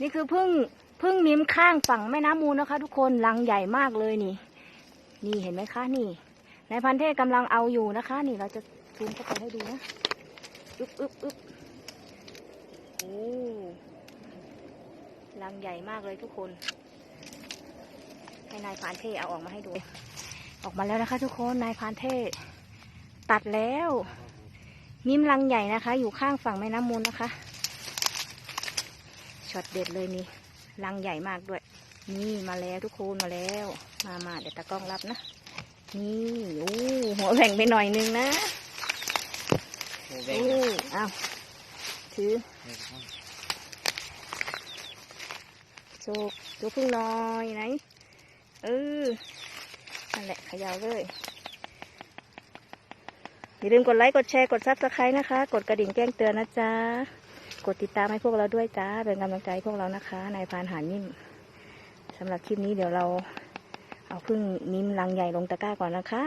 นี่คือพึ่งพึ่งนิ้มข้างฝั่งแม่น้ำมูลนะคะ ทุกคนรังใหญ่มากเลยนี่ นี่เห็นไหมคะนี่นายพันเทศกำลังเอาอยู่นะคะ นี่เราจะซูมเข้าไปให้ดูนะอึบอึบอึบโอ้รังใหญ่มากเลยทุกคน ให้นายพรานเทศเอาออกมาให้ดู ออกมาแล้วนะคะ ทุกคนนายพรานเทศตัดแล้ว นิ้มรังใหญ่นะคะ อยู่ข้างฝั่งแม่น้ำมูลนะคะ ช็อตเด็ดเลยนี่รังใหญ่มากด้วย นี่มาแล้วทุกคนมาแล้ว มามาเดี๋ยวตากล้องรับนะ นี่โอ้หัวแหว่งไปหน่อยนึงนะโอ้แบโอ้งค์เอาถือโชกดูพึ่งหน่อยไหนเออนั่นแหละเขยาวเลยอย่าลืมกดไลค์ กดแชร์ กดซับสไครต์นะคะ กดกระดิ่งแจ้งเตือนนะจ๊ะ กดติดตามให้พวกเราด้วยจ้า เป็นกำลังใจพวกเรานะคะนายพรานหานิ่มสำหรับคลิปนี้เดี๋ยวเราเอาพึ่งนิ่มลังใหญ่ลงตะกร้าก่อนนะคะ